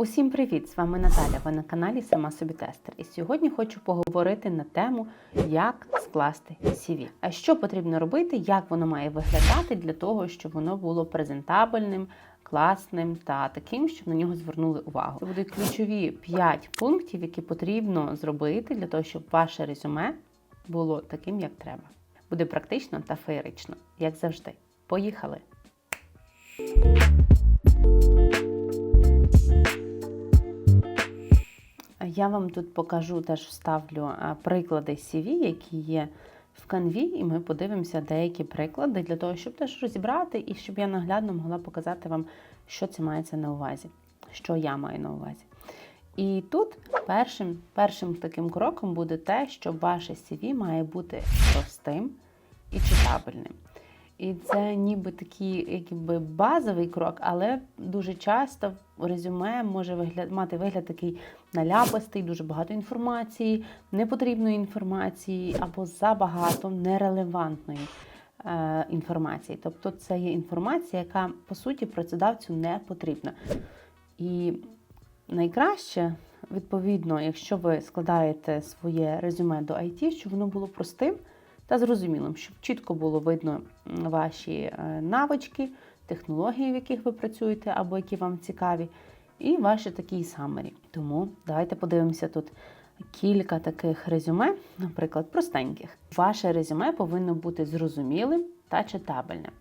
Усім привіт! З вами Наталя. Ви на каналі Сама собі тестер. І сьогодні хочу поговорити на тему, як скласти CV. А що потрібно робити, як воно має виглядати для того, щоб воно було презентабельним, класним та таким, щоб на нього звернули увагу. Це будуть ключові 5 пунктів, які потрібно зробити для того, щоб ваше резюме було таким, як треба. Буде практично та феєрично, як завжди. Поїхали! Я вам тут покажу, теж вставлю приклади CV, які є в канві, і ми подивимося деякі приклади для того, щоб теж розібрати і щоб я наглядно могла показати вам, що це мається на увазі, що я маю на увазі. І тут першим, першим таким кроком буде те, що ваше CV має бути простим і читабельним. І це ніби такий якби базовий крок, але дуже часто резюме може вигляд, мати вигляд такий наляпастий, дуже багато інформації, непотрібної інформації або забагато нерелевантної е, інформації. Тобто це є інформація, яка по суті працедавцю не потрібна. І найкраще, відповідно, якщо ви складаєте своє резюме до IT, щоб воно було простим та зрозумілим, щоб чітко було видно ваші е, навички, технології, в яких ви працюєте, або які вам цікаві, і ваші такі самері. Тому давайте подивимося тут кілька таких резюме, наприклад, простеньких. Ваше резюме повинно бути зрозумілим та читабельним.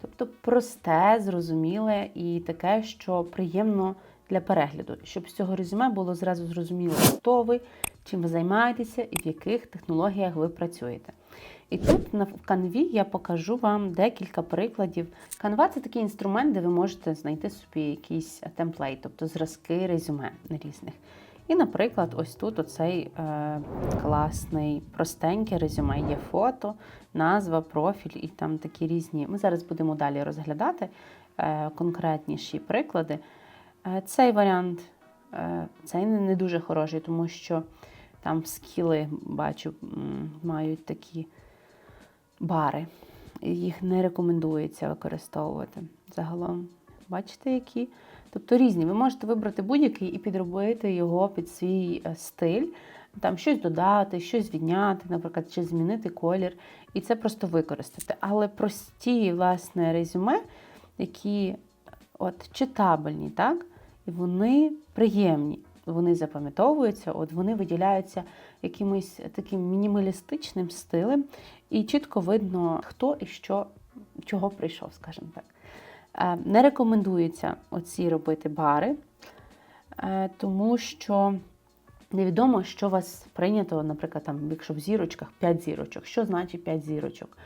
Тобто просте, зрозуміле і таке, що приємно для перегляду, щоб з цього резюме було зразу зрозуміло, хто ви, чим ви займаєтеся і в яких технологіях ви працюєте. І тут на канві я покажу вам декілька прикладів. Канва це такий інструмент, де ви можете знайти собі якийсь темплейт, тобто зразки резюме різних. І, наприклад, ось тут оцей е, класний, простенький резюме. Є фото, назва, профіль і там такі різні. Ми зараз будемо далі розглядати е, конкретніші приклади. Е, цей варіант е, цей не дуже хороший, тому що там скіли, бачу, мають такі бари. Їх не рекомендується використовувати загалом. Бачите, які? Тобто різні. Ви можете вибрати будь-який і підробити його під свій е, стиль, там щось додати, щось відняти, наприклад, чи змінити колір, і це просто використати. Але прості, власне, резюме, які от читабельні, так? І вони приємні, вони запам'ятовуються, от вони виділяються якимось таким мінімалістичним стилем, і чітко видно, хто і що, чого прийшов, скажімо так. Е, не рекомендується оці робити бари, е, тому що невідомо, що вас прийнято, наприклад, там, якщо в зірочках 5 зірочок. Що значить 5 зірочок?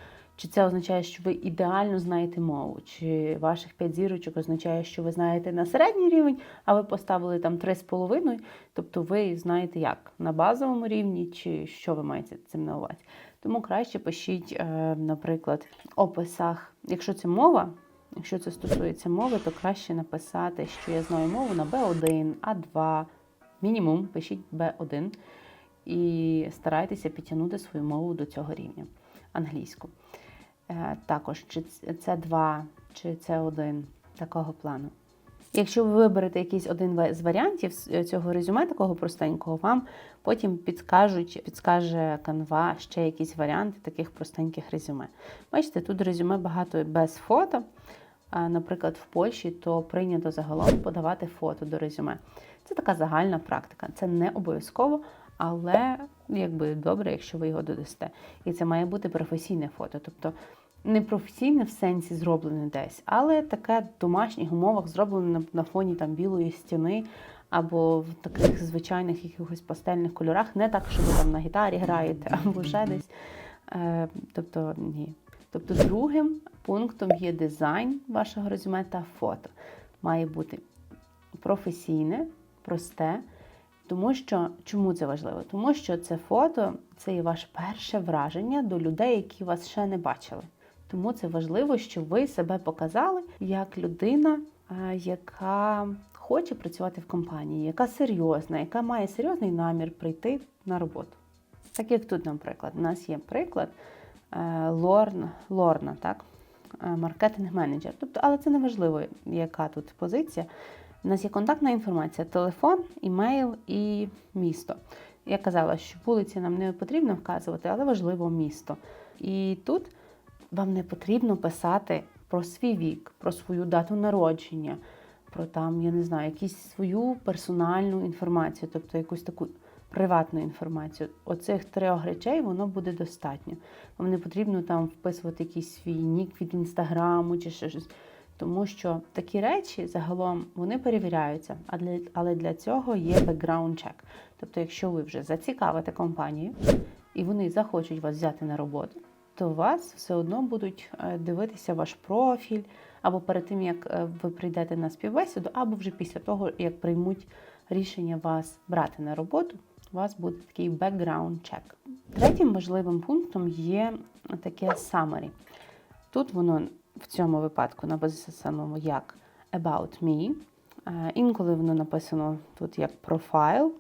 Чи це означає, що ви ідеально знаєте мову? Чи ваших 5 зірочок означає, що ви знаєте на середній рівень, а ви поставили там 3,5, тобто ви знаєте як? На базовому рівні, чи що ви маєте цим на увазі? Тому краще пишіть, е, наприклад, описах, якщо це мова, якщо це стосується мови, то краще написати, що я знаю мову на B1, А2, мінімум пишіть B1 і старайтеся підтягнути свою мову до цього рівня англійську. Е, також чи це 2 чи С1 такого плану. Якщо ви виберете якийсь один з варіантів цього резюме, такого простенького, вам потім підскажуть, підскаже канва ще якісь варіанти таких простеньких резюме. Бачите, тут резюме багато без фото. Наприклад, в Польщі то прийнято загалом подавати фото до резюме. Це така загальна практика. Це не обов'язково, але якби добре, якщо ви його додасте. І це має бути професійне фото. Тобто не професійне в сенсі зроблене десь, але таке в домашніх умовах зроблене на фоні там білої стіни. Або в таких звичайних якихось пастельних кольорах, не так, що ви там на гітарі граєте, або ще десь. Е, тобто, ні. Тобто, другим пунктом є дизайн вашого резюме та фото. Має бути професійне, просте. Тому що чому це важливо? Тому що це фото це є ваше перше враження до людей, які вас ще не бачили. Тому це важливо, щоб ви себе показали як людина, яка хоче працювати в компанії, яка серйозна, яка має серйозний намір прийти на роботу. Так як тут, наприклад, у нас є приклад е, Лорна, Лорна так? Е, маркетинг-менеджер. Тобто, але це не важливо, яка тут позиція. У нас є контактна інформація: телефон, імейл і місто. Я казала, що вулиці нам не потрібно вказувати, але важливо місто. І тут вам не потрібно писати про свій вік, про свою дату народження, про там, я не знаю, якусь свою персональну інформацію, тобто якусь таку приватну інформацію. Оцих трьох речей воно буде достатньо. Вам не потрібно там вписувати якийсь свій нік від інстаграму чи щось. Тому що такі речі загалом вони перевіряються, але для цього є бекграунд чек. Тобто, якщо ви вже зацікавите компанію і вони захочуть вас взяти на роботу, то вас все одно будуть е, дивитися ваш профіль, або перед тим, як е, ви прийдете на співбесіду, або вже після того, як приймуть рішення вас брати на роботу, у вас буде такий бекграунд чек. Третім важливим пунктом є таке summary. Тут воно в цьому випадку написано як About Me. Е, Інколи воно написано тут як профайл.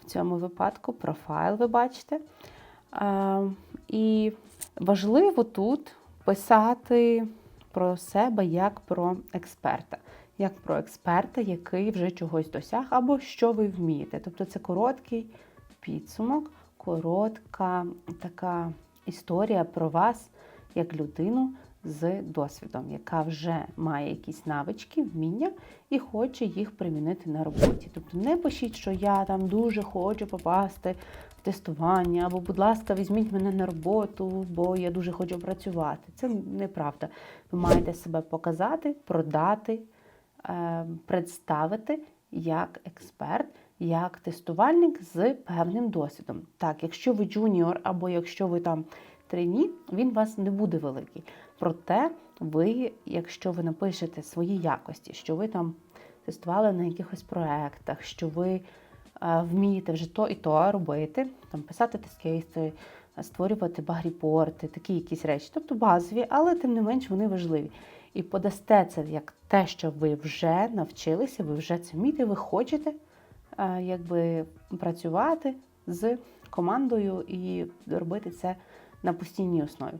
В цьому випадку профайл, ви бачите. І важливо тут писати про себе як про експерта. Як про експерта, який вже чогось досяг, або що ви вмієте. Тобто це короткий підсумок, коротка така історія про вас як людину з досвідом, яка вже має якісь навички, вміння і хоче їх примінити на роботі. Тобто не пишіть, що я там дуже хочу попасти тестування, або, будь ласка, візьміть мене на роботу, бо я дуже хочу працювати. Це неправда. Ви маєте себе показати, продати, е, представити як експерт. Як тестувальник з певним досвідом. Так, якщо ви джуніор або якщо ви там трейні, він у вас не буде великий. Проте, ви, якщо ви напишете свої якості, що ви там тестували на якихось проєктах, що ви вмієте вже то і то робити, там писати тест-кейси, створювати баг-репорти, такі якісь речі, тобто базові, але тим не менш вони важливі. І подасте це як те, що ви вже навчилися, ви вже це вмієте, ви хочете е, якби працювати з командою і робити це на постійній основі.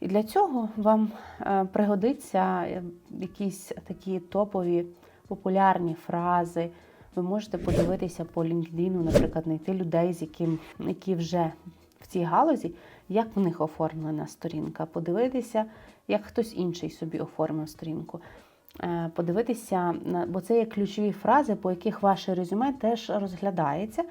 І для цього вам е, пригодиться е, якісь такі топові популярні фрази. Ви можете подивитися по LinkedIn, наприклад, знайти людей, з яким, які вже в цій галузі, як в них оформлена сторінка, подивитися, як хтось інший собі оформив сторінку. Е, Подивитися, бо це є ключові фрази, по яких ваше резюме теж розглядається,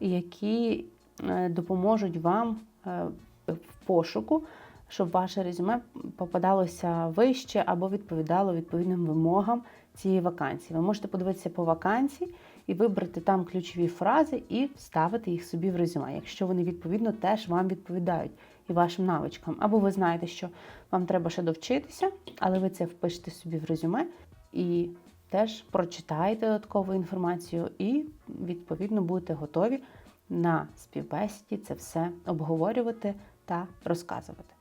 і які е, допоможуть вам е, в пошуку, щоб ваше резюме попадалося вище або відповідало відповідним вимогам цієї вакансії. Ви можете подивитися по вакансії і вибрати там ключові фрази і вставити їх собі в резюме, якщо вони відповідно теж вам відповідають і вашим навичкам. Або ви знаєте, що вам треба ще довчитися, але ви це впишете собі в резюме і теж прочитаєте додаткову інформацію і відповідно будете готові на співбесіді це все обговорювати та розказувати.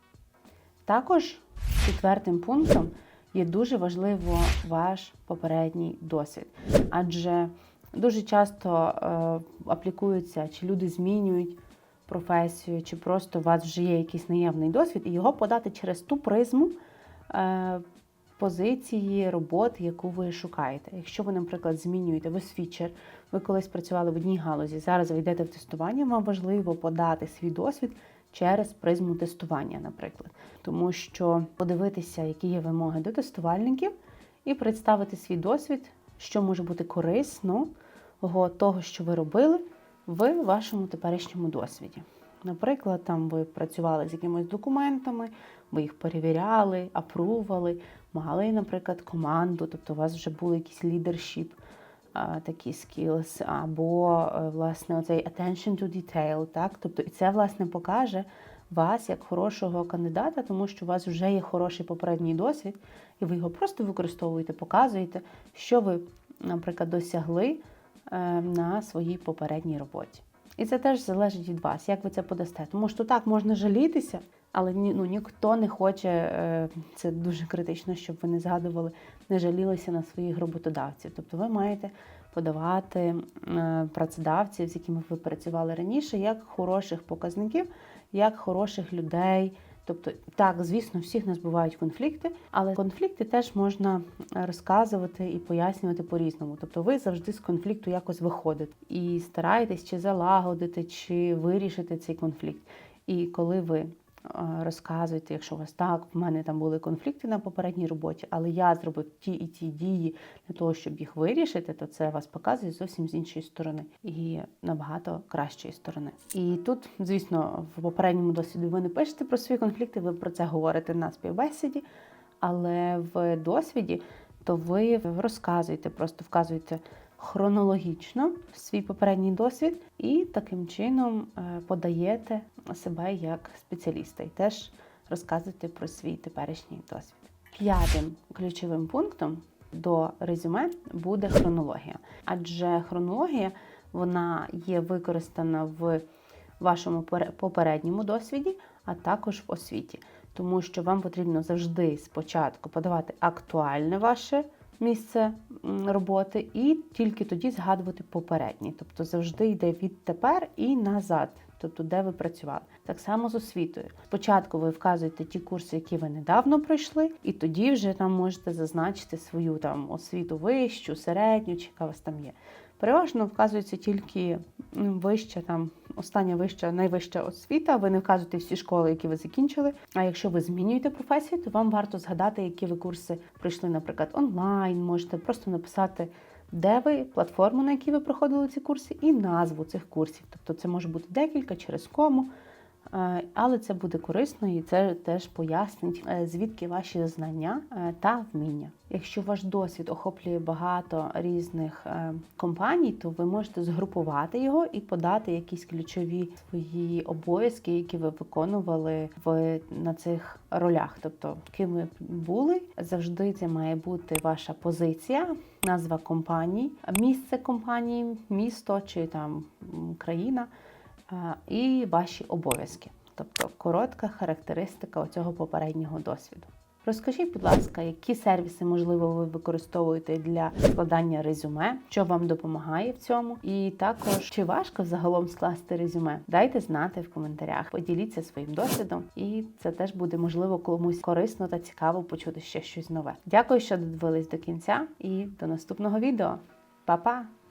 Також четвертим пунктом є дуже важливо ваш попередній досвід, адже дуже часто е, аплікуються, чи люди змінюють професію, чи просто у вас вже є якийсь наявний досвід, і його подати через ту призму е, позиції роботи, яку ви шукаєте. Якщо ви, наприклад, змінюєте, ви свічер, ви колись працювали в одній галузі, зараз ви йдете в тестування, вам важливо подати свій досвід через призму тестування, наприклад. Тому що подивитися, які є вимоги до тестувальників, і представити свій досвід, що може бути корисно того, що ви робили в вашому теперішньому досвіді. Наприклад, там ви працювали з якимись документами, ви їх перевіряли, апрували, мали, наприклад, команду, тобто у вас вже були якісь лідершіп, такі skills, або е, власне оцей attention to detail, так? Тобто, і це власне покаже вас як хорошого кандидата, тому що у вас вже є хороший попередній досвід, і ви його просто використовуєте, показуєте, що ви, наприклад, досягли е, на своїй попередній роботі. І це теж залежить від вас, як ви це подасте. Тому що так можна жалітися, але ну, ніхто не хоче, е, це дуже критично, щоб ви не згадували, не жалілися на своїх роботодавців. Тобто ви маєте подавати е, працедавців, з якими ви працювали раніше, як хороших показників, як хороших людей, Тобто, так, звісно, всіх нас бувають конфлікти, але конфлікти теж можна розказувати і пояснювати по-різному. Тобто, ви завжди з конфлікту якось виходите і стараєтесь чи залагодити, чи вирішити цей конфлікт. І коли ви е, розказуєте, якщо у вас так, в мене там були конфлікти на попередній роботі, але я зробив ті і ті дії для того, щоб їх вирішити, то це вас показує зовсім з іншої сторони і набагато кращої сторони. І тут, звісно, в попередньому досвіді ви не пишете про свої конфлікти, ви про це говорите на співбесіді, але в досвіді то ви розказуєте, просто вказуєте хронологічно свій попередній досвід і таким чином е, подаєте себе як спеціаліста і теж розказуєте про свій теперішній досвід. П'ятим ключовим пунктом до резюме буде хронологія, адже хронологія вона є використана в вашому пере- попередньому досвіді, а також в освіті, тому що вам потрібно завжди спочатку подавати актуальне ваше місце роботи, і тільки тоді згадувати попереднє. Тобто завжди йде від тепер і назад, тобто де ви працювали. Так само з освітою. Спочатку ви вказуєте ті курси, які ви недавно пройшли, і тоді вже там можете зазначити свою там освіту вищу, середню, чи яка у вас там є. Переважно вказується тільки вища там. Остання вища, найвища освіта. Ви не вказуєте всі школи, які ви закінчили. А якщо ви змінюєте професію, то вам варто згадати, які ви курси пройшли, наприклад, онлайн. Можете просто написати, де ви, платформу, на якій ви проходили ці курси, і назву цих курсів. Тобто це може бути декілька через кому. Е, Але це буде корисно і це теж пояснить, е, звідки ваші знання е, та вміння. Якщо ваш досвід охоплює багато різних компаній, то ви можете згрупувати його і подати якісь ключові свої обов'язки, які ви виконували в на цих ролях. Тобто, ким ви були, завжди це має бути ваша позиція, назва компанії, місце компанії, місто чи там країна і ваші обов'язки, тобто коротка характеристика цього попереднього досвіду. Розкажіть, будь ласка, які сервіси, можливо, ви використовуєте для складання резюме, що вам допомагає в цьому, і також чи важко загалом скласти резюме? Дайте знати в коментарях, поділіться своїм досвідом, і це теж буде можливо комусь корисно та цікаво почути ще щось нове. Дякую, що додивились до кінця, і до наступного відео. Па-па!